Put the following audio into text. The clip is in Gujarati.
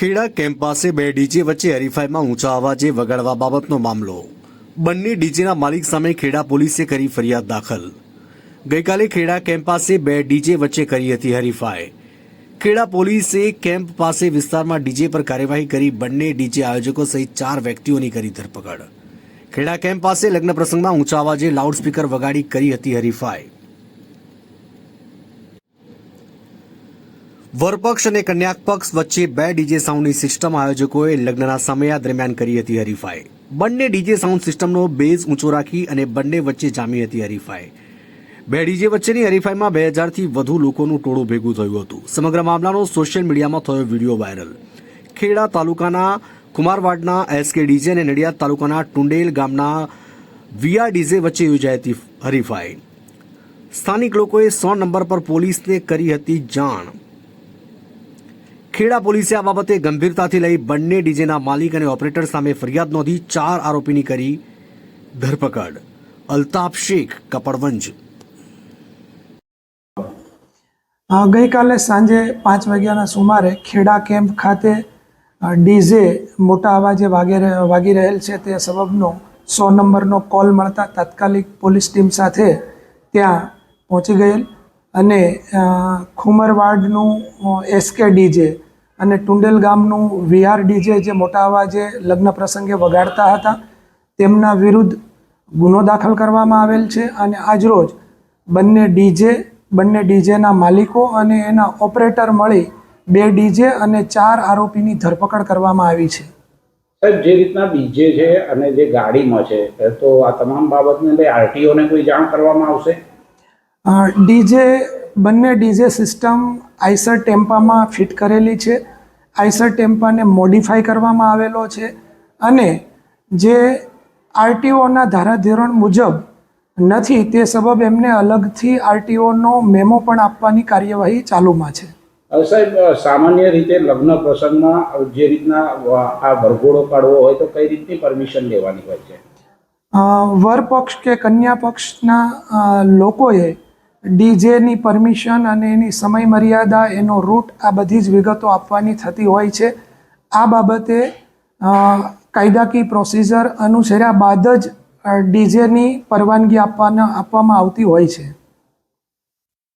ખેડા કેમ્પ પાસે બે ડીજે વચ્ચે હરીફાઈમાં ઊંચા અવાજે વગાડવા બાબતનો મામલો. બંને ડીજેના માલિક સામે ખેડા પોલીસે કરી ફરિયાદ દાખલ. ગઈકાલે ખેડા કેમ્પ પાસે બે ડીજે વચ્ચે કરી હતી હરીફાઈ. ખેડા પોલીસે કેમ્પ પાસે વિસ્તારમાં ડીજે પર કાર્યવાહી કરી બંને ડીજે આયોજકો સહિત ચાર વ્યક્તિઓની કરી ધરપકડ. ખેડા કેમ્પ પાસે લગ્ન પ્રસંગમાં ઊંચા અવાજે લાઉડસ્પીકર વગાડી કરી હતી હરીફાઈ. વરપક્ષ અને કન્યાક પક્ષ વચ્ચે બે ડીજે સાઉન્ડની સિસ્ટમ આયોજકોએ લગ્નના સમયા દરમિયાન કરી હતી હરીફાઈ. બંને ડીજે સાઉન્ડ સિસ્ટમનો બેઝ ઊંચો રાખી અને બંને વચ્ચે જામી હતી હરીફાઈ. બે ડીજે વચ્ચેની હરીફાઈમાં બે હજારથી વધુ લોકોનું ટોળું ભેગું થયું હતું. સમગ્ર મામલાનો સોશિયલ મીડિયામાં થયો વીડિયો વાયરલ. ખેડા તાલુકાના કુમારવાડના એસકે ડીજે અને નડિયાદ તાલુકાના ટુંડેલ ગામના વીઆર ડીજે વચ્ચે યોજાઈ હતી હરીફાઈ. સ્થાનિક લોકોએ સો નંબર પર પોલીસને કરી હતી જાણ. ખેડા પોલીસે આ બાબતે ગંભીરતાથી લઈ બંને ડીજેના માલિક અને ઓપરેટર સામે ફરિયાદ નોંધી ચાર આરોપીની કરી ધરપકડ. અલ્તાફ શેખ, કપડવંજ. ગઈકાલે સાંજે પાંચ વાગ્યાના સુમારે ખેડા કેમ્પ ખાતે ડીજે મોટા અવાજે વાગે વાગી રહેલ છે. તે સબબનો સો નંબરનો કોલ મળતા તાત્કાલિક પોલીસ ટીમ સાથે ત્યાં પહોંચી ગયેલ અને ખુમરવાડનું એસકે ડીજે અને ટુંડેલ ગામનું વીઆર ડીજે જે મોટા અવાજે લગ્ન પ્રસંગે વગાડતા હતા તેમના વિરુદ્ધ ગુનો દાખલ કરવામાં આવેલ છે અને આજરોજ બંને ડીજે બંને ડીજેના માલિકો અને એના ઓપરેટર મળી બે ડીજે અને ચાર આરોપીની ધરપકડ કરવામાં આવી છે. સાહેબ જે રીતના ડીજે છે અને જે ગાડીમાં છે તો આ તમામ બાબતને લઈ આરટીઓને કોઈ જાણ કરવામાં આવશે? ડીજે બંને ડીજે સિસ્ટમ આઈસર ટેમ્પામાં ફિટ કરેલી છે. આઈસર ટેમ્પાને મોડિફાઈ કરવામાં આવેલો છે અને જે આરટીઓના ધારાધોરણ મુજબ નથી તે સબબ એમને અલગથી આરટીઓનો મેમો પણ આપવાની કાર્યવાહી ચાલુમાં છે. સાહેબ સામાન્ય રીતે લગ્ન પ્રસંગમાં જે રીતના આ વરઘોડો કાઢવો હોય તો કઈ રીતની પરમિશન લેવાની હોય છે? વર પક્ષ કે કન્યા પક્ષના લોકોએ ડીજેની પરમિશન અને એની સમય મર્યાદા એનો રૂટ, આ બધી જ વિગતો આપવાની થતી હોય છે. આ બાબતે કાયદાકીય પ્રોસિજર અનુસર્યા બાદ જ ડીજેની પરવાનગી આપવાના, આપવામાં આવતી હોય છે.